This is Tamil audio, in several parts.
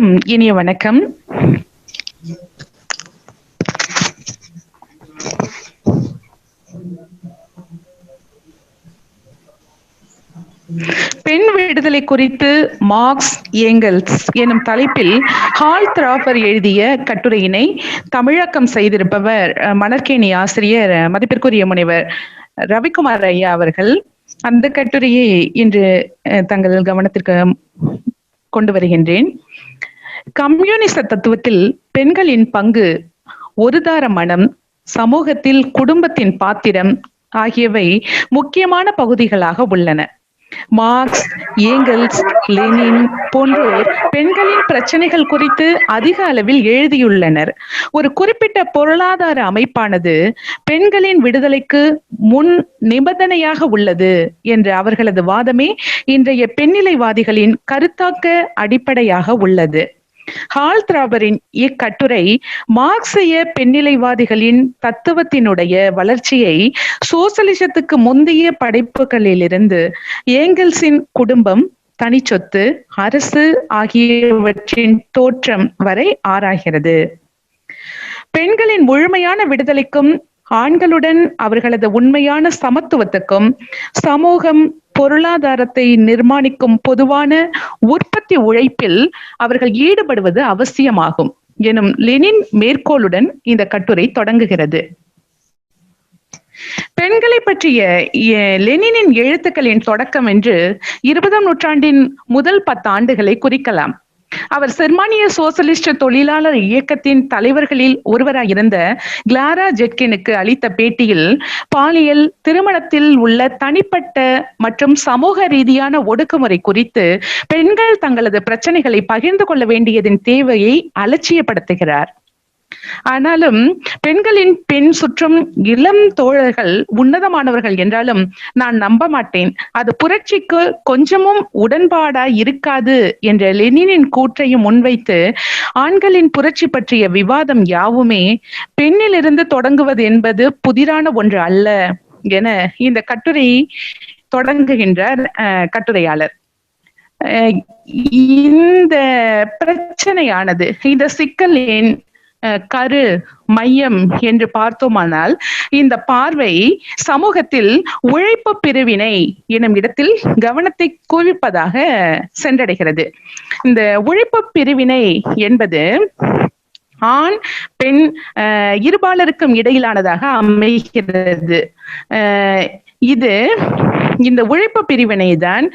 அனைவருக்கும் இனிய வணக்கம். பெண் விடுதலை குறித்து மார்க்ஸ் ஏங்கல்ஸ் எனும் தலைப்பில் ஹால் திராபர் எழுதிய கட்டுரையினை தமிழாக்கம் செய்திருப்பவர் மணற்கேணி ஆசிரியர் மதிப்பிற்குரிய முனைவர் ரவிக்குமார் ஐயா அவர்கள். அந்த கட்டுரையை இன்று தங்கள் கவனத்திற்கு கொண்டு வருகின்றேன். கம்யூனிச தத்துவத்தில் பெண்களின் பங்கு ஒருதார மனம் சமூகத்தில் குடும்பத்தின் பாத்திரம் ஆகியவை முக்கியமான பகுதிகளாக உள்ளன. மார்க்ஸ் ஏங்கல்ஸ் லெனின் போன்றோர் பெண்களின் பிரச்சனைகள் குறித்து அதிக அளவில் எழுதியுள்ளனர். ஒரு குறிப்பிட்ட பொருளாதார அமைப்பானது பெண்களின் விடுதலைக்கு முன் நிபந்தனையாக உள்ளது என்ற அவர்களது வாதமே இன்றைய பெண்ணிலைவாதிகளின் கருத்தாக்க அடிப்படையாக உள்ளது. ஹால் திராபரின் இக்கட்டுரை மார்க்சிய பெண்ணிலைவாதிகளின் தத்துவத்தினுடைய வளர்ச்சியை சோசலிசத்துக்கு முந்தைய படைப்புகளிலிருந்து ஏங்கல்ஸின் குடும்பம் தனிச்சொத்து அரசு ஆகியவற்றின் தோற்றம் வரை ஆராய்கிறது. பெண்களின் முழுமையான விடுதலைக்கும் ஆண்களுடன் அவர்களது உண்மையான சமத்துவத்துக்கும் சமூகம் பொருளாதாரத்தை நிர்மாணிக்கும் பொதுவான உற்பத்தி உழைப்பில் அவர்கள் ஈடுபடுவது அவசியமாகும் எனும் லெனின் மேற்கோளுடன் இந்த கட்டுரை தொடங்குகிறது. பெண்களை பற்றிய லெனினின் எழுத்துக்களின் தொடக்கம் என்று இருபதாம் நூற்றாண்டின் முதல் பத்து ஆண்டுகளை குறிக்கலாம். அவர் ஜெர்மானிய சோசலிஸ்ட் தொழிலாளர் இயக்கத்தின் தலைவர்களில் ஒருவராயிருந்த கிளாரா ஜெட்கினுக்கு அளித்த பேட்டியில் பாலியல் திருமணத்தில் உள்ள தனிப்பட்ட மற்றும் சமூக ரீதியான ஒடுக்குமுறை குறித்து பெண்கள் தங்களது பிரச்சனைகளை பகிர்ந்து கொள்ள வேண்டியதின் தேவையை அலட்சியப்படுத்துகிறார். ஆனாலும் பெண்களின் பெண் சுற்றும் இளம் தோழர்கள் உன்னதமானவர்கள் என்றாலும் நான் நம்ப மாட்டேன். அது புரட்சிக்கு கொஞ்சமும் உடன்பாடா இருக்காது என்ற லெனினின் கூற்றையும் முன்வைத்து ஆண்களின் புரட்சி பற்றிய விவாதம் யாவுமே பெண்ணிலிருந்து தொடங்குவது என்பது புதிரான ஒன்று அல்ல என இந்த கட்டுரை தொடங்குகின்றார் கட்டுரையாளர். அஹ், இந்த பிரச்சனையானது இந்த சிக்கலின் கரு மையம் என்று பார்த்தோமானால் இந்த பார்வை சமூகத்தில் உழைப்பு பிரிவினை எனும் இடத்தில் கவனத்தை குவிப்பதாக சென்றடைகிறது. இந்த உழைப்பு பிரிவினை என்பது ஆண் பெண் அஹ், இருபாலருக்கும் இடையிலானதாக அமைகிறது. இது இந்த உழைப்பு பிரிவினை தான்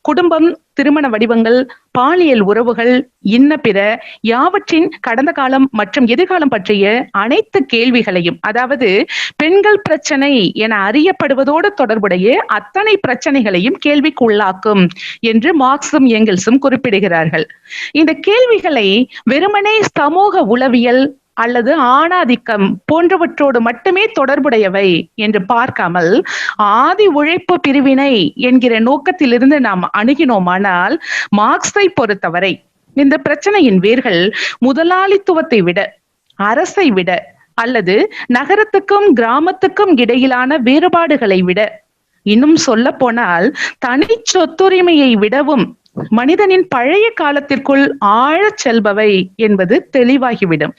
குடும்பம் திருமண வடிவங்கள் பாலியல் உறவுகள் இன்ன பிற யாவற்றின் கடந்த காலம் மற்றும் எதிர்காலம் பற்றிய அனைத்து கேள்விகளையும் அதாவது பெண்கள் பிரச்சனை என அறியப்படுவதோடு தொடர்புடைய அத்தனை பிரச்சனைகளையும் கேள்விக்குள்ளாக்கும் என்று மார்க்ஸும் எங்கெல்ஸும் குறிப்பிடுகிறார்கள். இந்த கேள்விகளை வெறுமனே சமூக உளவியல் அல்லது ஆணாதிக்கம் போன்றவற்றோடு மட்டுமே தொடர்புடையவை என்று பார்க்காமல் ஆதி உழைப்பு பிரிவினை என்கிற நோக்கத்திலிருந்து நாம் அணுகினோமானால் மார்க்ஸை பொறுத்தவரை இந்த பிரச்சனையின் வேர்கள் முதலாளித்துவத்தை விட அரசை விட அல்லது நகரத்துக்கும் கிராமத்துக்கும் இடையிலான வேறுபாடுகளை விட. இன்னும் சொல்ல போனால் தனி சொத்துரிமையை விடவும் மனிதனின் பழைய காலத்திற்குள் ஆழச் செல்பவை என்பது தெளிவாகிவிடும்.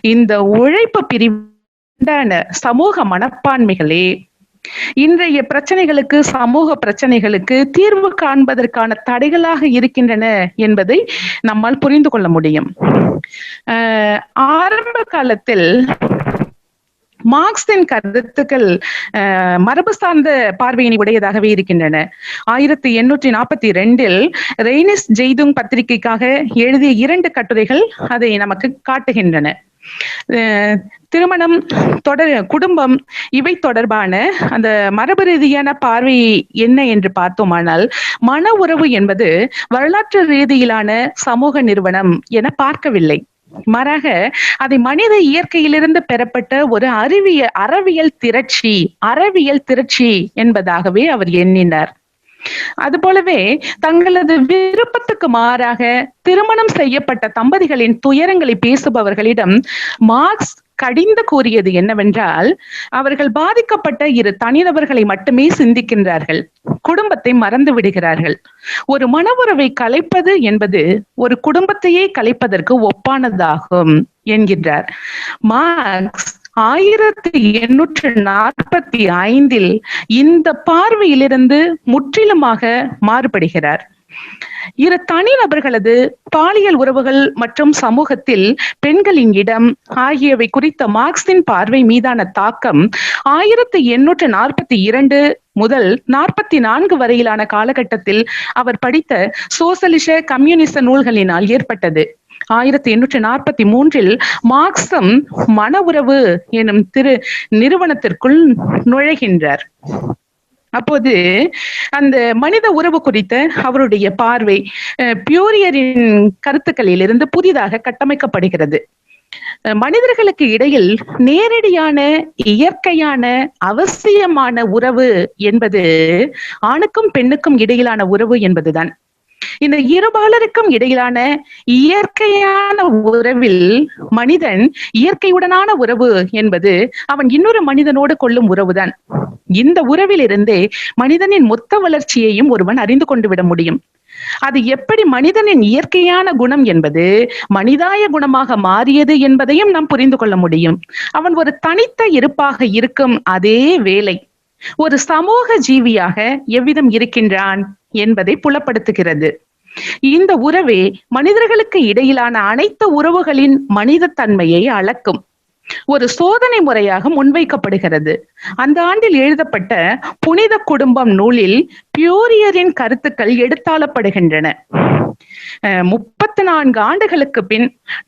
இந்த உழைப்பு பிரிவான சமூக மனப்பான்மைகளே இன்றைய பிரச்சனைகளுக்கு சமூக பிரச்சனைகளுக்கு தீர்வு காண்பதற்கான தடைகளாக இருக்கின்றன என்பதை நம்மால் புரிந்து கொள்ள முடியும். ஆரம்ப காலத்தில் மார்க்சின் கருத்துக்கள் மரபு சார்ந்த பார்வையினை உடையதாகவே இருக்கின்றன. ஆயிரத்தி எண்ணூற்றி நாற்பத்தி ரெண்டில் ரெய்னிஸ் ஜெய்துங் பத்திரிகைக்காக எழுதிய இரண்டு கட்டுரைகள் அதை நமக்கு காட்டுகின்றன. அஹ், திருமணம் தொடர் குடும்பம் இவை தொடர்பான அந்த மரபு ரீதியான பார்வை என்ன என்று பார்த்தோமானால் மன உறவு என்பது வரலாற்று ரீதியிலான சமூக நிறுவனம் என பார்க்கவில்லை. மாறாக அதை மனித இயற்கையிலிருந்து பெறப்பட்ட ஒரு அறிவியல் அறவியல் திரட்சி அறவியல் திரட்சி என்பதாகவே அவர் எண்ணினார். அதுபோலவே தங்களது விருப்பத்துக்கு மாறாக திருமணம் செய்யப்பட்ட தம்பதிகளின் துயரங்களை பேசுபவர்களிடம் மார்க்ஸ் கடிந்து கூறியது என்னவென்றால் அவர்கள் பாதிக்கப்பட்ட இரு தனிநபர்களை மட்டுமே சிந்திக்கின்றார்கள். குடும்பத்தை மறந்து விடுகிறார்கள். ஒரு மனவுறவை கலைப்பது என்பது ஒரு குடும்பத்தையே கலைப்பதற்கு ஒப்பானதாகும் என்கின்றார். மார்க்ஸ் ஆயிரத்தி எண்ணூற்று நாற்பத்தி ஐந்தில் இந்த பார்வையிலிருந்து முற்றிலுமாக மாறுபடுகிறார். இரு தனி நபர்களது பாலியல் உறவுகள் மற்றும் சமூகத்தில் பெண்களின் இடம் ஆகியவை குறித்த மார்க்சின் பார்வை மீதான தாக்கம் ஆயிரத்தி எண்ணூற்று நாற்பத்தி இரண்டு முதல் நாற்பத்தி நான்கு வரையிலான காலகட்டத்தில் அவர் படித்த சோசலிச கம்யூனிச நூல்களினால் ஏற்பட்டது. ஆயிரத்தி எண்ணூற்றி நாற்பத்தி மூன்றில் மார்க்சம் மன உறவு எனும் திரு நிறுவனத்திற்குள் நுழைகின்றார். அப்போது அந்த மனித உறவு குறித்த அவருடைய பார்வை பியூரியரின் கருத்துக்களில் இருந்து புதிதாக கட்டமைக்கப்படுகிறது. மனிதர்களுக்கு இடையில் நேரடியான இயற்கையான அவசியமான உறவு என்பது ஆணுக்கும் பெண்ணுக்கும் இடையிலான உறவு என்பதுதான். இந்த இருபாலருக்கும் இடையிலான இயற்கையான உறவில் மனிதன் இயற்கையுடனான உறவு என்பது அவன் இன்னொரு மனிதனோடு கொள்ளும் உறவுதான். இந்த உறவில் இருந்தே மனிதனின் மொத்த வளர்ச்சியையும் ஒருவன் அறிந்து கொண்டு விட முடியும். அது எப்படி மனிதனின் இயற்கையான குணம் என்பது மனிதாய குணமாக மாறியது என்பதையும் நாம் புரிந்து கொள்ள முடியும். அவன் ஒரு தனித்த இருப்பாக இருக்கும் அதே வேலை ஒரு சமூக ஜீவியாக எவ்விதம் இருக்கின்றான் என்பதை புலப்படுத்துகிறது. இந்த உறவே மனிதர்களுக்கு இடையிலான அனைத்து உறவுகளின் மனித தன்மையை அளக்கும். ஒரு சோதனை முறையாக முன்வைக்கப்படுகிறது. அந்த ஆண்டில் எழுதப்பட்ட புனித குடும்பம் நூலில் பியூரியரின் கருத்துக்கள் எடுத்தாளப்படுகின்றன. முப்பத்தி நான்கு ஆண்டுகளுக்கு பின்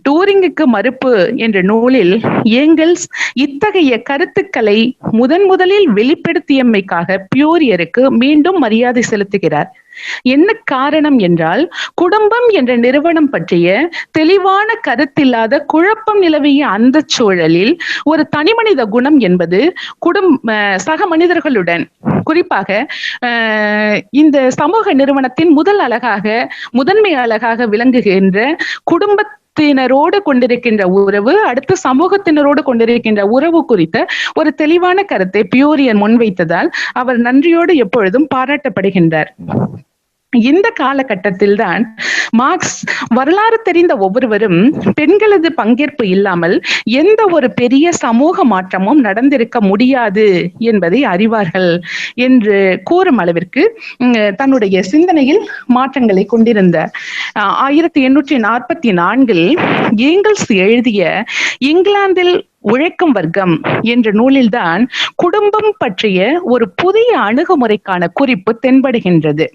டூரிங்குக்கு மறுப்பு என்ற நூலில் ஏங்கல்ஸ் இத்தகைய கருத்துக்களை முதன் முதலில் வெளிப்படுத்தியமைக்காக பியூரியருக்கு மீண்டும் மரியாதை செலுத்துகிறார். என்ன காரணம் என்றால் குடும்பம் என்ற நிறுவனம் பற்றிய தெளிவான கருத்தில்லாத குழப்பம் நிலவிய அந்த சூழலில் ஒரு தனிமனித குணம் என்பது குடும்ப சக மனிதர்களுடன். குறிப்பாக இந்த சமூக நிறுவனத்தின் முதல் அழகாக முதன்மை அழகாக விளங்குகின்ற குடும்ப சமூகத்தினரோடு கொண்டிருக்கின்ற உறவு அடுத்து சமூகத்தினரோடு கொண்டிருக்கின்ற உறவு குறித்த ஒரு தெளிவான கருத்தை பியூரியன் முன்வைத்ததால் அவர் நன்றியோடு எப்பொழுதும் பாராட்டப்படுகின்றார். இந்த காலகட்டத்தில் தான் மார்க்ஸ் வரலாறு தெரிந்த ஒவ்வொருவரும் பெண்களது பங்கேற்பு இல்லாமல் எந்த ஒரு பெரிய சமூக மாற்றமும் நடந்திருக்க முடியாது என்பதை அறிவார்கள் என்று கூறும் அளவிற்கு தன்னுடைய சிந்தனையில் மாற்றங்களை கொண்டிருந்த ஆயிரத்தி எண்ணூற்றி நாற்பத்தி நான்கில் ஏங்கல்ஸ் எழுதிய இங்கிலாந்தில் உழைக்கும் வர்க்கம் என்ற நூலில்தான் குடும்பம் பற்றிய ஒரு புதிய அணுகுமுறைக்கான குறிப்பு தென்படுகின்றது.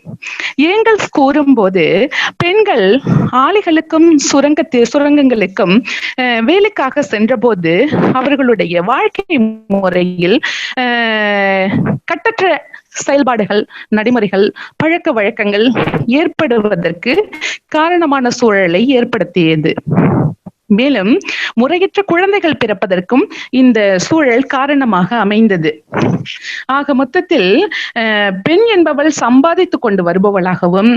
ஏங்கல்ஸ் கூறும்போது பெண்கள் ஆலைகளுக்கும் சுரங்க சுரங்கங்களுக்கும் வேலைக்காக சென்றபோது அவர்களுடைய வாழ்க்கை முறையில் கட்டற்ற செயல்பாடுகள் நடைமுறைகள் பழக்க வழக்கங்கள் ஏற்படுவதற்கு காரணமான சூழலை ஏற்படுத்தியது. மேலும் முறையற்ற குழந்தைகள் பிறப்பதற்கும் இந்த சூழல் காரணமாக அமைந்தது. ஆக மொத்தத்தில் பெண் என்பவள் சம்பாதித்துக் கொண்டு வருபவளாகவும்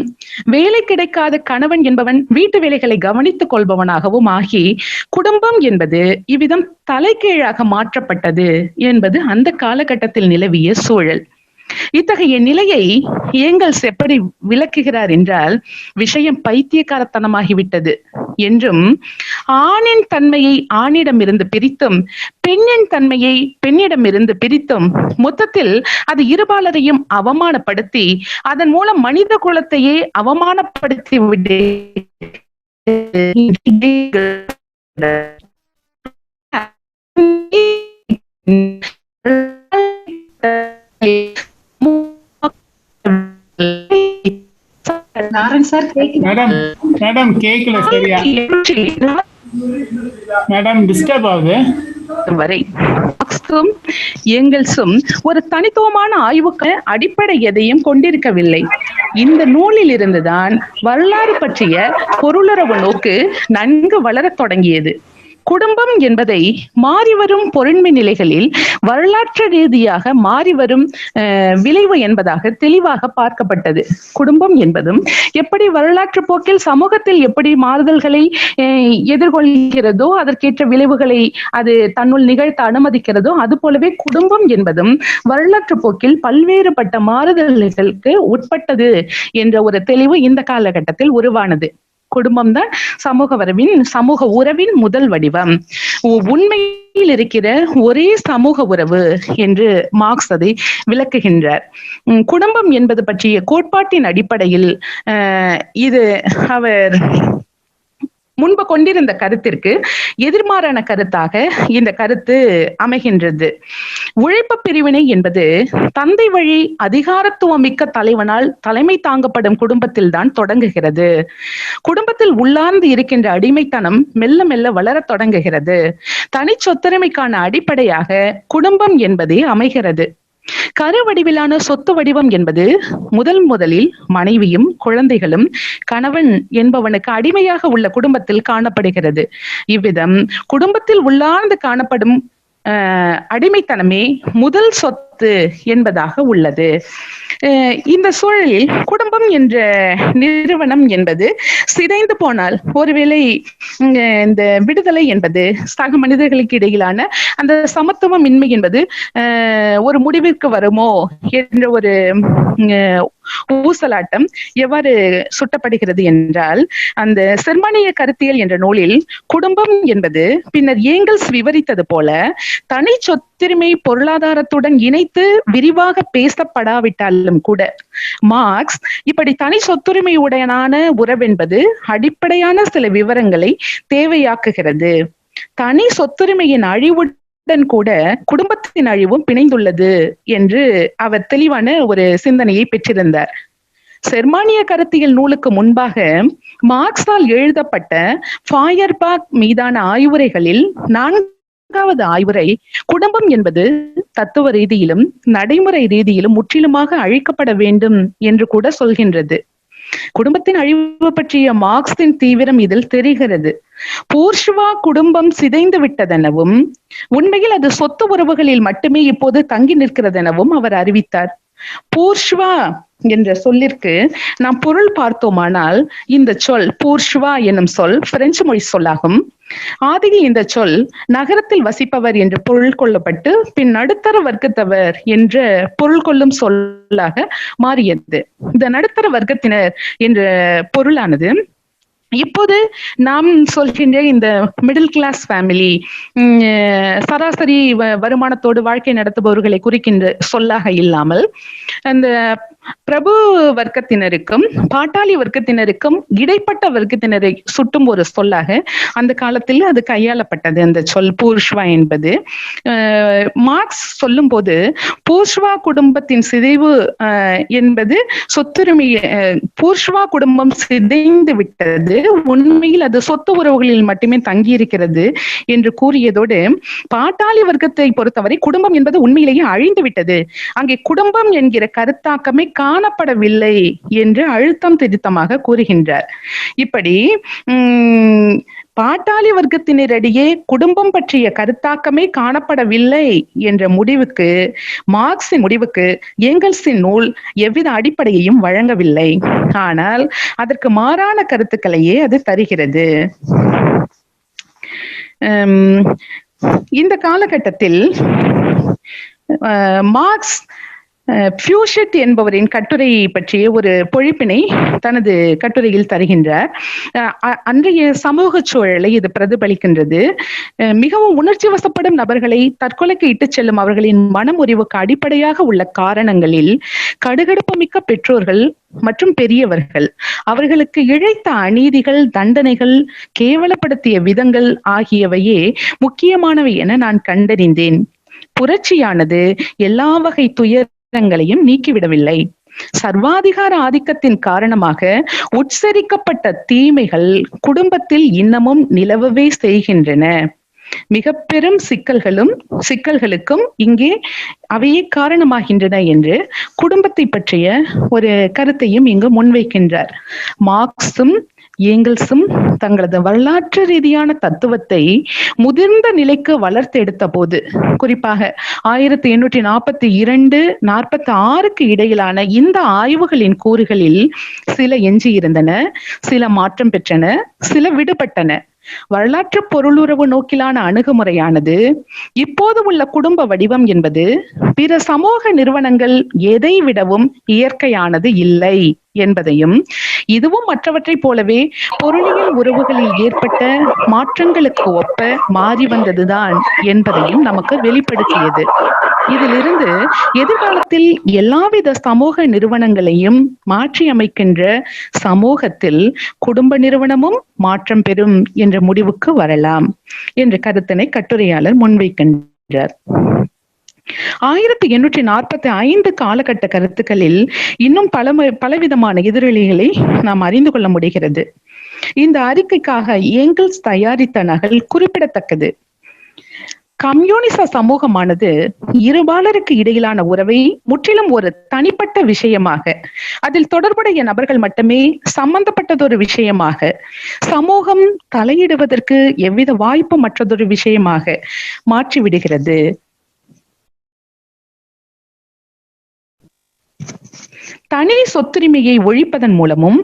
வேலை கிடைக்காத கணவன் என்பவன் வீட்டு வேலைகளை கவனித்துக் கொள்பவனாகவும் ஆகி குடும்பம் என்பது இவ்விதம் தலைகீழாக மாற்றப்பட்டது என்பது அந்த காலகட்டத்தில் நிலவிய சூழல். இத்தகைய நிலையை ஏங்கல்ஸ் எப்படி விளக்குகிறார் என்றால் விஷயம் பைத்தியக்காரத்தனமாகிவிட்டது என்றும் ஆணின் தன்மையை ஆணிடமிருந்து பிரித்தும் பெண்ணின் தன்மையை பெண்ணிடம் இருந்து பிரித்தும் மொத்தத்தில் அது இருபாலரையும் அவமானப்படுத்தி அதன் மூலம் மனித குலத்தையே அவமானப்படுத்தி விடு மேடம் மேடம் கேக்கல சரியா? மேடம் டிஸ்டர்ப் ஆகுது. வரை. எங்கெல்ஸும் ஒரு தனித்துவமான ஆய்வுக்கு அடிப்படை எதையும் கொண்டிருக்கவில்லை. இந்த நூலில் இருந்துதான் வரலாறு பற்றிய பொருளுறவு நோக்கு நன்கு வளரத் தொடங்கியது. குடும்பம் என்பதை மாறிவரும் பொருண்மை நிலைகளில் வரலாற்று ரீதியாக மாறிவரும் அஹ், விளைவு என்பதாக தெளிவாக பார்க்கப்பட்டது. குடும்பம் என்பதும் எப்படி வரலாற்று போக்கில் சமூகத்தில் எப்படி மாறுதல்களை அஹ், எதிர்கொள்கிறதோ அதற்கேற்ற விளைவுகளை அது தன்னுள் நிகழ்த்த அனுமதிக்கிறதோ அது போலவே குடும்பம் என்பதும் வரலாற்று போக்கில் பல்வேறுபட்ட மாறுதல்களுக்கு உட்பட்டது என்ற ஒரு தெளிவு இந்த காலகட்டத்தில் உருவானது. குடும்பம் தான் சமூக வரவின் சமூக உறவின் முதல் வடிவம். உ- உண்மையில் இருக்கிற ஒரே சமூக உறவு என்று மார்க்ஸ் அதை விளக்குகின்றார். உம், குடும்பம் என்பது பற்றிய கோட்பாட்டின் அடிப்படையில் இது அவர் முன்பு கொண்டிருந்த கருத்திற்கு எதிர்மாறான கருத்தாக இந்த கருத்து அமைகின்றது. உழைப்பு பிரிவினை என்பது தந்தை வழி அதிகாரத்துவம் மிக்க தலைவனால் தலைமை தாங்கப்படும் குடும்பத்தில் தான் தொடங்குகிறது. குடும்பத்தில் உள்ளார்ந்து இருக்கின்ற அடிமைத்தனம் மெல்ல மெல்ல வளரத் தொடங்குகிறது. தனி சொத்துரிமைக்கான அடிப்படையாக குடும்பம் என்பதே அமைகிறது. கரு வடிவிலான சொத்து வடிவம் என்பது முதல் முதலில் மனைவியும் குழந்தைகளும் கணவன் என்பவனுக்கு அடிமையாக உள்ள குடும்பத்தில் காணப்படுகிறது. இவ்விதம் குடும்பத்தில் உள்ளார்ந்து காணப்படும் அடிமைத்தனமே முதல் சொத்து என்பதாக உள்ளது. இந்த சூழலில் குடும்பம் என்ற நிறுவனம் என்பது சிதைந்து போனால் ஒருவேளை இந்த விடுதலை என்பது சக மனிதர்களுக்கு இடையிலான அந்த சமத்துவம் இன்மை என்பது ஒரு முடிவிற்கு வருமோ என்ற ஒரு ஊசலாட்டம் எவ்வாறு சுட்டப்படுகிறது என்றால் அந்த செர்மானிய கருத்தியல் என்ற நூலில் குடும்பம் என்பது பின்னர் ஏங்கல்ஸ் விவரித்தது போல தனி சொத்து சொத்துரிமை பொருளாதாரத்துடன் இணைத்து விரிவாக பேசப்படாவிட்டாலும் கூட. மார்க்ஸ் இப்படி தனி சொத்துரிமை உடையனான உறவென்பது அடிப்படையான சில விவரங்களை தேவையாக்குகிறது. தனி சொத்துரிமையின் அழிவுடன் கூட குடும்பத்தின் அழிவும் பிணைந்துள்ளது என்று அவர் தெளிவான ஒரு சிந்தனையை பெற்றிருந்தார். செர்மானிய கருத்தியல் நூலுக்கு முன்பாக மார்க்ஸால் எழுதப்பட்ட ஃபாயர்பாக் மீதான ஆய்வுரைகளில் நான்காவது ஆய்வுரை குடும்பம் என்பது தத்துவ ரீதியிலும் நடைமுறை ரீதியிலும் முற்றிலுமாக அழிக்கப்பட வேண்டும் என்று கூட சொல்கின்றது. குடும்பத்தின் அழிவு பற்றிய மார்க்ஸின் தீவிரம் இதில் தெரிகிறது. பூர்ஷ்வா குடும்பம் சிதைந்து விட்டதெனவும் உண்மையில் அது சொத்து உறவுகளில் மட்டுமே இப்போது தங்கி நிற்கிறதெனவும் அவர் அறிவித்தார். பூர்ஷ்வா என்ற சொல்லிற்கு நாம் பொருள் பார்த்தோமானால் இந்த சொல் பூர்ஷ்வா என்னும் சொல் பிரெஞ்சு மொழி சொல்லாகும். ஆதியில் இந்த சொல் நகரத்தில் வசிப்பவர் என்று பொருள் கொள்ளப்பட்டு பின் நடுத்தர வர்க்கத்தவர் என்ற பொருள் கொள்ளும் சொல்லாக மாறியது. இந்த நடுத்தர வர்க்கத்தினர் என்ற பொருளானது இப்போது நாம் சொல்கின்ற இந்த மிடில் கிளாஸ் ஃபேமிலி சராசரி வ- வருமானத்தோடு வாழ்க்கை நடத்துபவர்களை குறிக்கின்ற சொல்லாக இல்லாமல் அந்த பிரபு வர்க்கத்தினருக்கும் பாட்டாளி வர்க்கத்தினருக்கும் இடைப்பட்ட வர்க்கத்தினரை சுட்டும் ஒரு சொல்லாக அந்த காலத்தில் அது கையாளப்பட்டது. அந்த சொல் பூர்ஷ்வா என்பது. மார்க்ஸ் சொல்லும் போது பூர்ஷ்வா குடும்பத்தின் சிதைவு என்பது சொத்துரிமை பூர்ஷ்வா குடும்பம் சிதைந்து விட்டது. உண்மையில் அது சொத்து உறவுகளில் மட்டுமே தங்கி இருக்கிறது என்று கூறியதோடு பாட்டாளி வர்க்கத்தை பொறுத்தவரை குடும்பம் என்பது உண்மையிலேயே அழிந்து விட்டது அங்கே குடும்பம் என்கிற கருத்தாக்கமே காணப்படவில்லை என்று அழுத்தம் திருத்தமாக கூறுகின்றார். இப்படி உம் பாட்டாளி வர்க்கத்தினரிடையே குடும்பம் பற்றிய கருத்தாக்கமே காணப்படவில்லை என்ற முடிவுக்கு மார்க்சின் முடிவுக்கு எங்கல்ஸின் நூல் எவ்வித அடிப்படையையும் வழங்கவில்லை. ஆனால் அதற்கு மாறான கருத்துக்களையே அது தருகிறது. இந்த காலகட்டத்தில் மார்க்ஸ் பியூஷெட் என்பவரின் கட்டுரை பற்றிய ஒரு பொழிப்பினை தனது கட்டுரையில் தருகின்றார். அஹ், அன்றைய சமூக சூழலை இது பிரதிபலிக்கின்றது. மிகவும் உணர்ச்சி வசப்படும் நபர்களை தற்கொலைக்கு இட்டுச் செல்லும் அவர்களின் மனமுறிவுக்கு அடிப்படையாக உள்ள காரணங்களில் கடுகடுப்பு மிக்க பெற்றோர்கள் மற்றும் பெரியவர்கள். அவர்களுக்கு இழைத்த அநீதிகள் தண்டனைகள் கேவலப்படுத்திய விதங்கள் ஆகியவையே முக்கியமானவை என நான் கண்டறிந்தேன். புரட்சியானது எல்லா வகை துயர் அதிகாரங்களையும் நீக்கிவிடவில்லை. சர்வாதிகார ஆதிக்கத்தின் காரணமாக உட்சரிக்கப்பட்ட தீமைகள் குடும்பத்தில் இன்னமும் நிலவவே செய்கின்றன. மிக பெரும் சிக்கல்களும் சிக்கல்களுக்கும் இங்கே அவையே காரணமாகின்றன என்று குடும்பத்தை பற்றிய ஒரு கருத்தையும் இங்கு முன்வைக்கின்றார். மார்க்ஸும் ஏங்கல்ஸும் தங்களது வரலாற்று ரீதியான தத்துவத்தை முதிர்ந்த நிலைக்கு வளர்த்தெடுத்த போது குறிப்பாக ஆயிரத்தி எண்ணூற்றி நாற்பத்தி இரண்டு நாற்பத்தி ஆறுக்கு இடையிலான இந்த ஆய்வுகளின் கூறுகளில் சில எஞ்சியிருந்தன சில மாற்றம் பெற்றன சில விடுபட்டன. வரலாற்று பொருளுறவு நோக்கிலான அணுகுமுறையானது இப்போது உள்ள குடும்ப வடிவம் என்பது பிற சமூக நிறுவனங்கள் எதை விடவும் இயற்கையானது இல்லை. என்பதையும் இதுவும் மற்றவற்றைப் போலவே பொருளியல் உறவுகளில் ஏற்பட்ட மாற்றங்களுக்கு ஒப்ப மாறி வந்ததுதான் என்பதையும் நமக்கு வெளிப்படுத்தியது. இதிலிருந்து எதிர்காலத்தில் எல்லாவித சமூக நிறுவனங்களையும் மாற்றி அமைக்கின்ற சமூகத்தில் குடும்ப நிறுவனமும் மாற்றம் பெறும் என்ற முடிவுக்கு வரலாம் என்ற கருத்தினை கட்டுரையாளர் முன்வைக்கின்றார். ஆயிரத்தி எண்ணூற்றி நாற்பத்தி ஐந்து காலகட்ட கருத்துக்களில் இன்னும் பல பலவிதமான எதிரொலிகளை நாம் அறிந்து கொள்ள முடிகிறது. இந்த அறிக்கைக்காக ஏங்கிள்ஸ் தயாரித்த நகல் குறிப்பிடத்தக்கது. கம்யூனிச சமூகமானது இருபாலருக்கு இடையிலான உறவை முற்றிலும் ஒரு தனிப்பட்ட விஷயமாக அதில் தொடர்புடைய நபர்கள் மட்டுமே சம்பந்தப்பட்டதொரு விஷயமாக சமூகம் தலையிடுவதற்கு எவ்வித வாய்ப்பு மற்றதொரு விஷயமாக மாற்றிவிடுகிறது. தனி சொத்துரிமையை ஒழிப்பதன் மூலமும்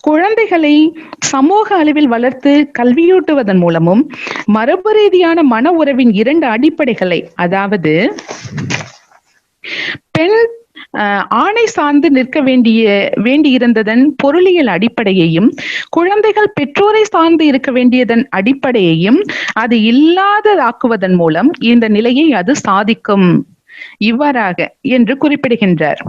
குழந்தைகளை சமூக அளவில் வளர்த்து கல்வியூட்டுவதன் மூலமும் மரபு ரீதியான மன உறவின் இரண்டு அடிப்படைகளை அதாவது பெண் ஆணை சார்ந்து நிற்க வேண்டிய வேண்டியிருந்ததன் பொருளியல் அடிப்படையையும் குழந்தைகள் பெற்றோரை சார்ந்து இருக்க வேண்டியதன் அடிப்படையையும் அது இல்லாததாக்குவதன் மூலம் இந்த நிலையை அது சாதிக்கும். இவ்வாறாக என்று குறிப்பிடுகின்றார்.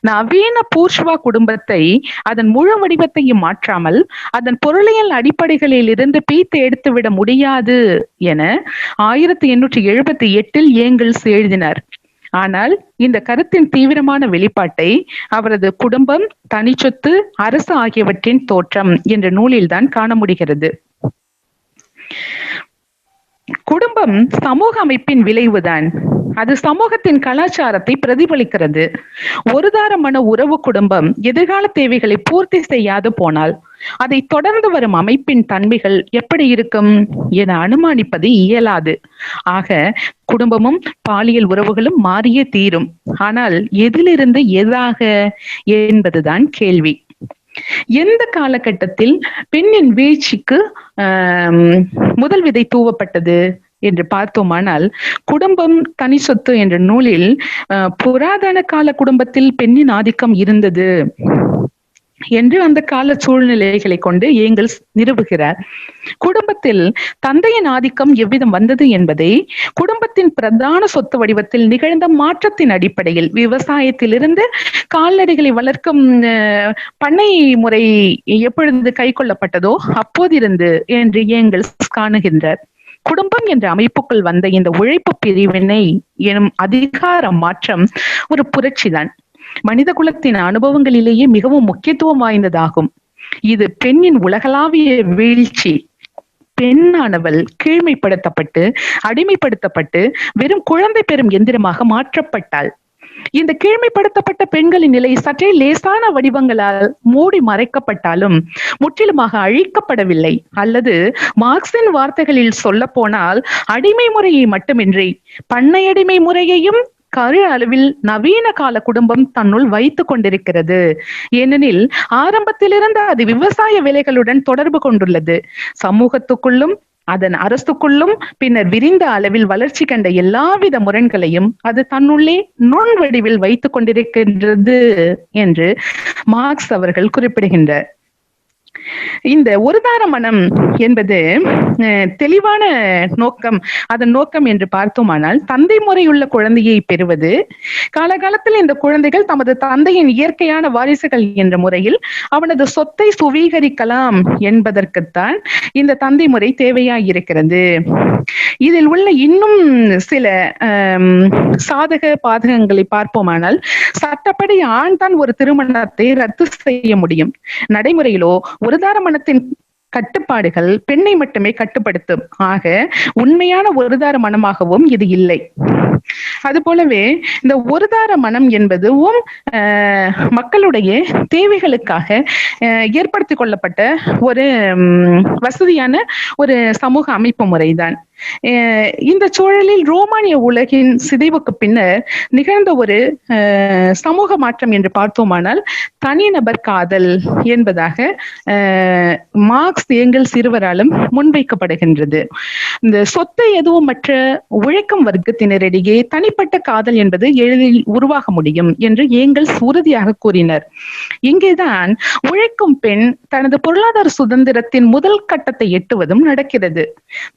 நவீன பூர்ஷ்வா குடும்பத்தை அதன் முழு வடிவத்தையும் மாற்றாமல் அதன் பொருளியல் அடிப்படைகளில் இருந்து பீத்து எடுத்துவிட முடியாது என ஆயிரத்தி எண்ணூற்றி எழுபத்தி எட்டில் ஏங்கிள்ஸ் எழுதினார். ஆனால் இந்த கருத்தின் தீவிரமான வெளிப்பாட்டை அவரது குடும்பம் தனிச்சொத்து அரசு ஆகியவற்றின் தோற்றம் என்ற நூலில்தான் காண முடிகிறது. குடும்பம் சமூக அமைப்பின் விளைவுதான் அது சமூகத்தின் கலாச்சாரத்தை பிரதிபலிக்கிறது. ஒருதாரமான உறவு குடும்பம் எதிர்கால தேவைகளை பூர்த்தி செய்யாது போனால் அதை தொடர்ந்து வரும் அமைப்பின் தன்மைகள் எப்படி இருக்கும் என அனுமானிப்பது இயலாது. ஆக குடும்பமும் பாலியல் உறவுகளும் மாறியே தீரும். ஆனால் எதிலிருந்து எதாக? என்பதுதான் கேள்வி. எந்த காலகட்டத்தில் பெண்ணின் வீழ்ச்சிக்கு முதல் விதை தூவப்பட்டது என்று பார்த்தோமானால் குடும்பம் தனி சொத்து என்ற நூலில் புராதன கால குடும்பத்தில் பெண்ணின் ஆதிக்கம் இருந்தது. என்று அந்த கால சூழ்நிலைகளை கொண்டு ஏங்கல்ஸ் நிறுவுகிறார். குடும்பத்தில் தந்தையின் ஆதிக்கம் எவ்விதம் வந்தது என்பதை குடும்பத்தின் பிரதான சொத்து வடிவத்தில் நிகழ்ந்த மாற்றத்தின் அடிப்படையில் விவசாயத்திலிருந்து கால்நடைகளை வளர்க்கும் பண்ணை முறை எப்பொழுது கை கொள்ளப்பட்டதோ அப்போதிருந்து என்று ஏங்கல்ஸ் காணுகின்றார். குடும்பம் என்ற அமைப்புக்குள் வந்த இந்த உழைப்பு பிரிவினை எனும் அதிகார மாற்றம் ஒரு புரட்சிதான். மனித குலத்தின் அனுபவங்களிலேயே மிகவும் முக்கியத்துவம் வாய்ந்ததாகும். இது பெண்ணின் உலகளாவிய வீழ்ச்சி பெண்ணானவள் கீழ்மைப்படுத்தப்பட்டு அடிமைப்படுத்தப்பட்டு வெறும் குழந்தை பெறும் எந்திரமாக மாற்றப்பட்டாள். இந்த கீழ்மைப்படுத்தப்பட்ட பெண்களின் நிலை சற்றே லேசான வடிவங்களால் மூடி மறைக்கப்பட்டாலும் முற்றிலுமாக அழிக்கப்படவில்லை. அல்லது மார்க்சின் வார்த்தைகளில் சொல்ல போனால் அடிமை முறையை மட்டுமின்றி பண்ணையடிமை முறையையும் கரு அளவில் நவீன கால குடும்பம் தன்னுள் வைத்துக் கொண்டிருக்கிறது. ஏனெனில் ஆரம்பத்திலிருந்து அது விவசாய வேலைகளுடன் தொடர்பு கொண்டுள்ளது. சமூகத்துக்குள்ளும் அதன் அரசுக்குள்ளும் பின்னர் விரிந்த அளவில் வளர்ச்சி கண்ட எல்லாவித முரண்களையும் அது தன்னுள்ளே நுண் வடிவில் வைத்துக் கொண்டிருக்கின்றது என்று மார்க்ஸ் அவர்கள் குறிப்பிடுகின்றார். இந்த ஒருதார மனம் என்பது தெளிவான நோக்கம். அதன் நோக்கம் என்று பார்த்தோமானால் தந்தை முறையுள்ள குழந்தையை பெறுவது. காலகாலத்தில் இந்த குழந்தைகள் தமது தந்தையின் இயற்கையான வாரிசுகள் என்ற முறையில் அவனது சொத்தை சுவீகரிக்கலாம் என்பதற்குத்தான் இந்த தந்தை முறை தேவையாயிருக்கிறது இதில் உள்ள இன்னும் சில சாதக பாதகங்களை பார்ப்போமானால் சட்டப்படி ஆண் தான் ஒரு திருமணத்தை ரத்து செய்ய முடியும். நடைமுறையிலோ ஒரு மனத்தின் கட்டுப்பாடுகள் பெண்ணை மட்டுமே கட்டுப்படுத்தும். ஆக உண்மையான ஒருதார மனமாகவும் இது இல்லை. அது போலவே இந்த ஒருதார மனம் என்பதுவும் மக்களுடைய தேவைகளுக்காக அஹ், ஏற்படுத்திக் கொள்ளப்பட்ட ஒரு வசதியான ஒரு சமூக அமைப்பு முறைதான். இந்த சூழலில் ரோமானிய உலகின் சிதைவுக்கு பின்னர் நிகழ்ந்த ஒரு சமூக மாற்றம் என்று பார்த்தோமானால் தனிநபர் காதல் என்பதாக மார்க்ஸ் எங்கள் சிறுவராலும் முன்வைக்கப்படுகின்றது. இந்த சொத்து எதுவும் மற்ற உழைக்கும் வர்க்கத்தினரிடையே தனிப்பட்ட காதல் என்பது எளிதில் உருவாக முடியும் என்று ஏங்கல்ஸ் உறுதியாக கூறினர். இங்கேதான் உழைக்கும் பெண் தனது பொருளாதார சுதந்திரத்தின் முதல் கட்டத்தை எட்டுவதும் நடக்கிறது.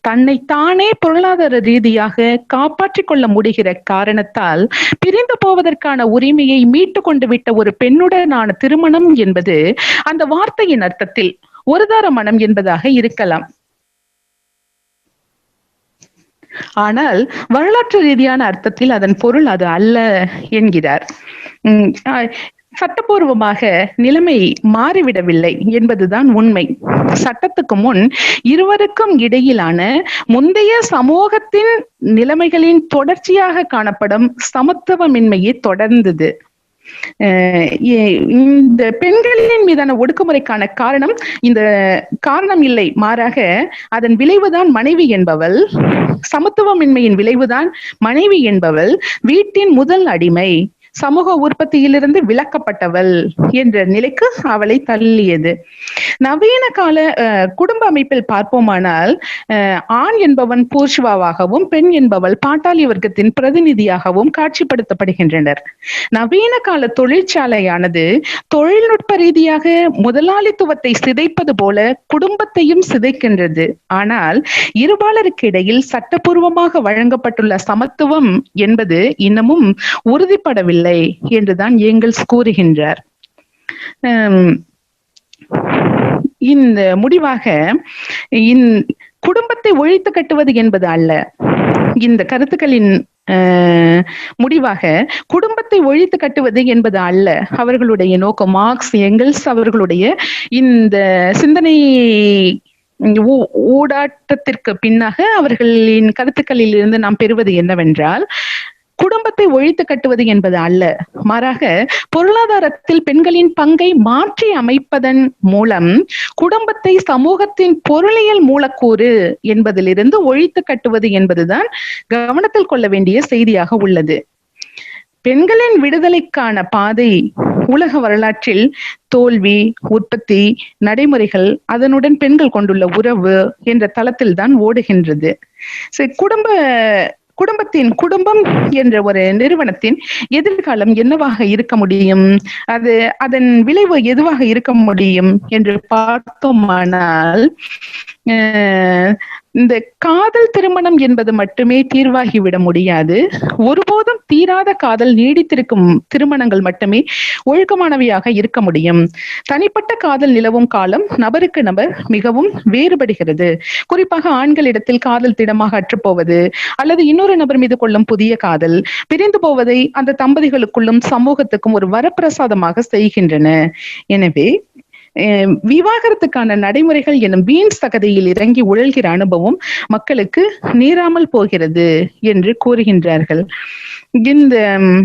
தன்னைத்தான் தானே பொருளாதார ரீதியாக காப்பாற்றிக் கொள்ள முடிகிற காரணத்தால் பிரிந்து போவதற்கான உரிமையை மீட்டு கொண்டு விட்ட ஒரு பெண்ணுடனான திருமணம் என்பது அந்த வார்த்தையின் அர்த்தத்தில் ஒருதார மனம் என்பதாக இருக்கலாம். ஆனால் வரலாற்று ரீதியான அர்த்தத்தில் அதன் பொருள் அது அல்ல என்கிறார். சட்டப்பூர்வமாக நிலைமை மாறிவிடவில்லை என்பதுதான் உண்மை. சட்டத்துக்கு முன் இருவருக்கும் இடையிலான முந்தைய சமூகத்தின் நிலைமைகளின் தொடர்ச்சியாக காணப்படும் சமத்துவமின்மையை தொடர்ந்தது. ஏ- இந்த பெண்களின் மீதான ஒடுக்குமுறைக்கான காரணம் இந்த காரணம் இல்லை. மாறாக அதன் விளைவுதான் மனைவி என்பவள் சமத்துவமின்மையின் விளைவுதான் மனைவி என்பவள் வீட்டின் முதல் அடிமை சமூக உற்பத்தியிலிருந்து விலக்கப்பட்டவள் என்ற நிலைக்கு அவளை தள்ளியது. நவீன கால அஹ், குடும்ப அமைப்பில் பார்ப்போமானால் ஆண் என்பவன் பூர்ஷ்வாவாகவும் பெண் என்பவள் பாட்டாளி வர்க்கத்தின் பிரதிநிதியாகவும் காட்சிப்படுத்தப்படுகின்றனர். நவீன கால தொழிற்சாலையானது தொழில்நுட்ப ரீதியாக முதலாளித்துவத்தை சிதைப்பது போல குடும்பத்தையும் சிதைக்கின்றது. ஆனால் இருபாலருக்கு இடையில் சட்டபூர்வமாக வழங்கப்பட்டுள்ள சமத்துவம் என்பது இன்னமும் உறுதிப்படவில்லை. இல்லை என்றுதான் ஏங்கல்ஸ் கூறுகின்றார். இந்த முடிவாக இந் குடும்பத்தை ஒழித்து கட்டுவது என்பது அல்ல. இந்த கருத்துக்களின் முடிவாக குடும்பத்தை ஒழித்து கட்டுவது என்பது அல்ல. அவர்களுடைய நோக்கம் மார்க்ஸ் எங்கல்ஸ் அவர்களுடைய இந்த சிந்தனை ஊடாட்டத்திற்கு பின்னாக அவர்களின் கருத்துக்களில் இருந்து நாம் பெறுவது என்னவென்றால் குடும்பத்தை ஒழித்து கட்டுவது என்பது அல்ல. மாறாக பொருளாதாரத்தில் பெண்களின் பங்கை மாற்றி அமைப்பதன் மூலம் குடும்பத்தை சமூகத்தின் பொருளியல் மூலக்கூறு என்பதிலிருந்து ஒழித்து கட்டுவது என்பதுதான் கவனத்தில் கொள்ள வேண்டிய செய்தியாக உள்ளது. பெண்களின் விடுதலைக்கான பாதை உலக வரலாற்றில் தோல்வி உற்பத்தி நடைமுறைகள் அதனுடன் பெண்கள் கொண்டுள்ள உறவு என்ற தளத்தில் தான் ஓடுகின்றது. சரி, குடும்ப குடும்பத்தின் குடும்பம் என்ற ஒரு நிறுவனத்தின் எதிர்காலம் என்னவாக இருக்க முடியும்? அது அதன் விளைவு எதுவாக இருக்க முடியும்? என்று பார்த்தோமானால் இந்த காதல் திருமணம் என்பது மட்டுமே தீர்வாகிவிட முடியாது. ஒருபோதும் தீராத காதல் நீடித்திருக்கும் திருமணங்கள் மட்டுமே ஒழுக்கமானவையாக இருக்க முடியும். தனிப்பட்ட காதல் நிலவும் காலம் நபருக்கு நபர் மிகவும் வேறுபடுகிறது. குறிப்பாக ஆண்களிடத்தில் காதல் திடமாக அற்றுப்போவது அல்லது இன்னொரு நபர் மீது கொள்ளும் புதிய காதல் பிரிந்து போவதை அந்த தம்பதிகளுக்குள்ளும் சமூகத்துக்கும் ஒரு வரப்பிரசாதமாக செய்கின்றன. எனவே விவாகரத்துக்கான நடைமுறைகள் எனும் வீண் சகதியில் இறங்கி உழல்கிற அனுபவம் மக்களுக்கு நீராமல் போகிறது என்று கூறுகின்றார்கள். இந்த ம்,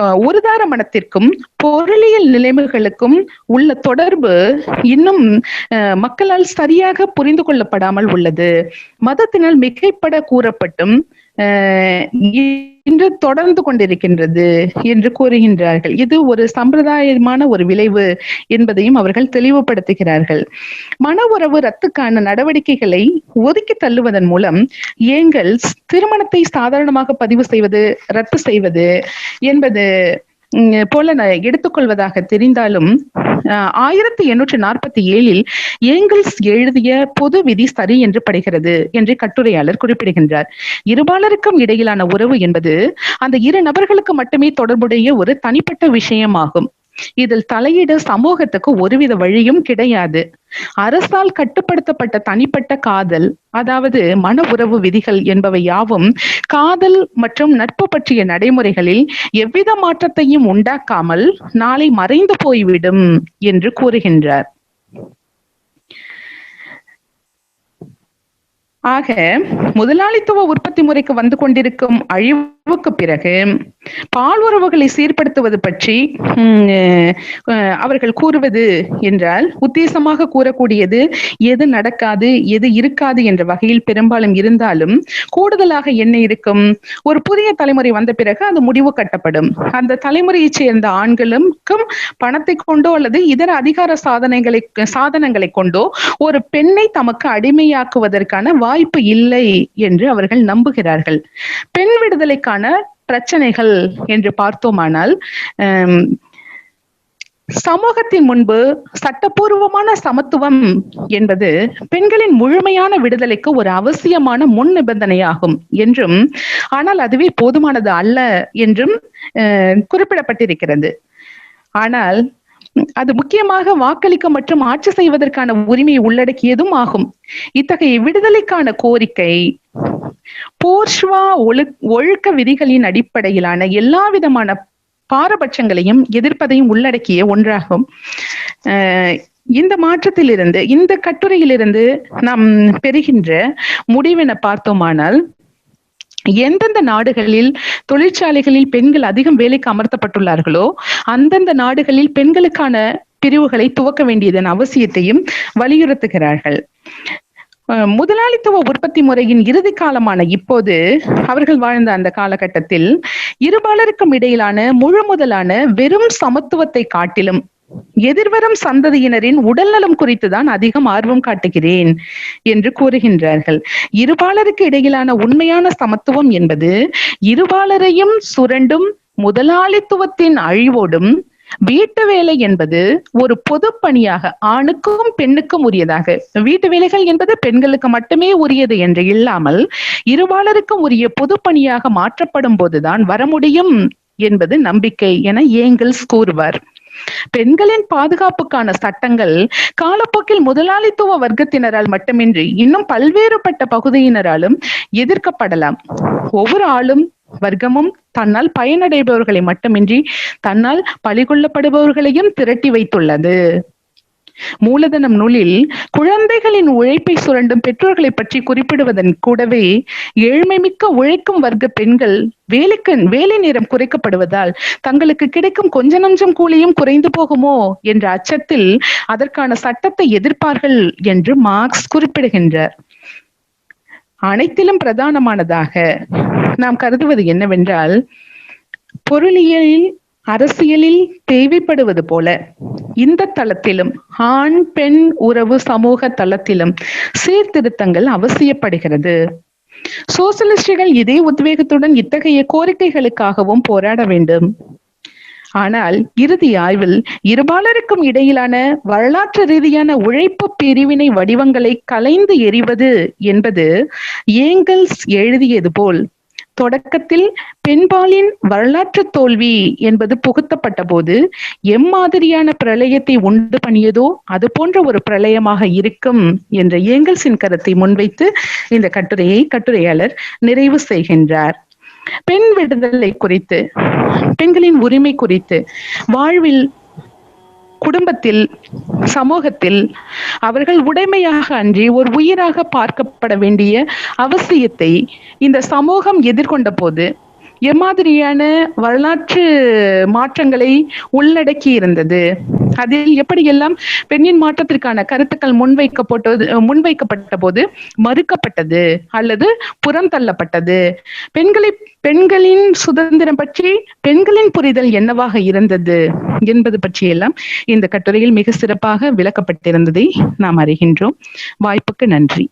அஹ், ஒருதார மனத்திற்கும் பொருளியல் நிலைமைகளுக்கும் உள்ள தொடர்பு இன்னும் அஹ், மக்களால் சரியாக புரிந்து கொள்ளப்படாமல் உள்ளது. மதத்தினால் மிகைப்பட கூறப்பட்டும் அஹ், இன்று தொடர்ந்து கொண்டிருக்கின்றது என்று கூறுகின்றார்கள். இது ஒரு சம்பிரதாயமான ஒரு விளைவு என்பதையும் அவர்கள் தெளிவுபடுத்துகிறார்கள். மன உறவு ரத்துக்கான நடவடிக்கைகளை ஒதுக்கி தள்ளுவதன் மூலம் ஏங்கல்ஸ் திருமணத்தை சாதாரணமாக பதிவு செய்வது ரத்து செய்வது என்பது போல எடுத்துக்கொள்வதாக தெரிந்தாலும் ஆயிரத்தி எண்ணூற்றி நாற்பத்தி ஏழில் ஏங்கல்ஸ் எழுதிய பொது விதி சரி என்று படுகிறது என்று கட்டுரையாளர் குறிப்பிடுகின்றார். இருபாலருக்கும் இடையிலான உறவு என்பது அந்த இரு நபர்களுக்கு மட்டுமே தொடர்புடைய ஒரு தனிப்பட்ட விஷயமாகும். இதில் தலையிட சமூகத்துக்கு ஒருவித வழியும் கிடையாது. அரசால் கட்டுப்படுத்தப்பட்ட தனிப்பட்ட காதல் அதாவது மன உறவு விதிகள் என்பவை யாவும் காதல் மற்றும் நட்பு பற்றிய நடைமுறைகளில் எவ்வித மாற்றத்தையும் உண்டாக்காமல் நாளை மறைந்து போய்விடும் என்று கூறுகின்றார். ஆக முதலாளித்துவ உற்பத்தி முறைக்கு வந்து கொண்டிருக்கும் அழிவுக்கு பிறகு பால் உறவுகளை சீர்படுத்துவது பற்றி அவர்கள் கூறுவது என்றால் உத்தேசமாக கூறக்கூடியது எது நடக்காது எது இருக்காது என்ற வகையில் பெரும்பாலும் இருந்தாலும் கூடுதலாக என்ன இருக்கும்? ஒரு புதிய தலைமுறை வந்த பிறகு அது முடிவு கட்டப்படும். அந்த தலைமுறையைச் சேர்ந்த ஆண்களுக்கும் பணத்தை கொண்டோ அல்லது இதர அதிகார சாதனைகளை சாதனங்களை கொண்டோ ஒரு பெண்ணை தமக்கு அடிமையாக்குவதற்கான வாய்ப்பு இல்லை என்று அவர்கள் நம்புகிறார்கள். பெண் விடுதலைக்கான பிரச்சனைகள் என்று பார்த்தோமானால் சமூகத்தின் முன்பு சட்டப்பூர்வமான சமத்துவம் என்பது பெண்களின் முழுமையான விடுதலைக்கு ஒரு அவசியமான முன் நிபந்தனையாகும் என்றும் ஆனால் அதுவே போதுமானது அல்ல என்றும் குறிப்பிடப்பட்டிருக்கிறது. ஆனால் அது முக்கியமாக வாக்களிக்க மற்றும் ஆட்சி செய்வதற்கான உரிமையை உள்ளடக்கியதும் ஆகும். இத்தகைய விடுதலைக்கான கோரிக்கை போர்ஷ்வா ஒழு ஒழுக்க விதிகளின் அடிப்படையிலான எல்லா விதமான பாரபட்சங்களையும் எதிர்ப்பதையும் உள்ளடக்கிய ஒன்றாகும். இந்த மாற்றத்திலிருந்து இந்த கட்டுரையிலிருந்து நாம் பெறுகின்ற முடிவென பார்த்தோமானால் எந்தெந்த நாடுகளில் தொழிற்சாலைகளில் பெண்கள் அதிகம் வேலைக்கு அமர்த்தப்பட்டுள்ளார்களோ அந்தந்த நாடுகளில் பெண்களுக்கான பிரிவுகளை துவக்க வேண்டியதன் அவசியத்தையும் வலியுறுத்துகிறார்கள். முதலாளித்துவ உற்பத்தி முறையின் இறுதி காலமான இப்போது அவர்கள் வாழ்ந்த அந்த காலகட்டத்தில் இருபாலருக்கும் இடையிலான முழு முதலான வெறும் சமத்துவத்தை காட்டிலும் எதிர்வரும் சந்ததியினரின் உடல்நலம் குறித்துதான் அதிகம் ஆர்வம் காட்டுகிறேன் என்று கூறுகின்றார்கள். இருபாலருக்கு இடையிலான உண்மையான சமத்துவம் என்பது இருபாலரையும் சுரண்டும் முதலாளித்துவத்தின் அழிவோடும் வீட்டு வேலை என்பது ஒரு பொது பணியாக ஆணுக்கும் பெண்ணுக்கும் உரியதாக. வீட்டு வேலைகள் என்பது பெண்களுக்கு மட்டுமே உரியது என்று இல்லாமல் இருபாலருக்கும் உரிய பொது பணியாக மாற்றப்படும் போதுதான் வர முடியும் என்பது நம்பிக்கை என ஏங்கல்ஸ் கூறுவார். பெண்களின் பாதுகாப்புக்கான சட்டங்கள் காலப்போக்கில் முதலாளித்துவ வர்க்கத்தினரால் மட்டுமின்றி இன்னும் பல்வேறுபட்ட பகுதியினராலும் எதிர்க்கப்படலாம். ஒவ்வொரு ஆளும் வர்க்கமும் தன்னால் பயனடைபவர்களை மட்டுமின்றி தன்னால் பழிகொள்ளப்படுபவர்களையும் திரட்டி வைத்துள்ளது. மூலதனம் நூலில் குழந்தைகளின் உழைப்பை சுரண்டும் பெற்றோர்களை பற்றி குறிப்பிடுவதன் கூடவே ஏழ்மை மிக்க உழைக்கும் வர்க்க பெண்கள் வேலைக்கு வேலை நேரம் குறைக்கப்படுவதால் தங்களுக்கு கிடைக்கும் கொஞ்ச நஞ்சம் கூலியும் குறைந்து போகுமோ என்ற அச்சத்தில் அதற்கான சட்டத்தை எதிர்ப்பார்கள் என்று மார்க்ஸ் குறிப்பிடுகின்றார். அனைத்திலும் பிரதானமானதாக நாம் கருதுவது என்னவென்றால் பொருளியலில் அரசியலில் தேவைப்படுவது போல இந்த தளத்திலும் ஆண் பெண் உறவு சமூக தளத்திலும் சீர்திருத்தங்கள் அவசியப்படுகிறது. சோசலிஸ்டுகள் இதே உத்வேகத்துடன் இத்தகைய கோரிக்கைகளுக்காகவும் போராட வேண்டும். ஆனால் இறுதி ஆய்வில் இருபாலருக்கும் இடையிலான வரலாற்று ரீதியான உழைப்பு பிரிவினை வடிவங்களை கலைந்து எறிவது என்பது ஏங்கல்ஸ் எழுதியது போல் தொடக்கத்தில் பெண்பாலின் வரலாற்று தோல்வி என்பது புகுத்தப்பட்ட போது எம்மாதிரியான பிரளயத்தை உண்டு பண்ணியதோ அது போன்ற ஒரு பிரளயமாக இருக்கும் என்ற ஏங்கல்ஸின் கருத்தை முன்வைத்து இந்த கட்டுரையை கட்டுரையாளர் நிறைவு செய்கின்றார். பெண் விடுதலை குறித்து பெண்களின் உரிமை குறித்து வாழ்வில் குடும்பத்தில் சமூகத்தில் அவர்கள் உடைமையாக அன்றி ஒரு உயிராக பார்க்கப்பட வேண்டிய அவசியத்தை இந்த சமூகம் எதிர்கொண்ட போது எம்மாதிரியான வரலாற்று மாற்றங்களை உள்ளடக்கி இருந்தது அதில் எப்படியெல்லாம் பெண்ணின் மாற்றத்திற்கான கருத்துக்கள் முன்வைக்கப்பட்டது முன்வைக்கப்பட்ட போது மறுக்கப்பட்டது அல்லது புறம் தள்ளப்பட்டது? பெண்களை பெண்களின் சுதந்திரம் பற்றி பெண்களின் புரிதல் என்னவாக இருந்தது என்பது பற்றியெல்லாம் இந்த கட்டுரையில் மிக சிறப்பாக விளக்கப்பட்டிருந்ததை நாம் அறிகின்றோம். வாய்ப்புக்கு நன்றி.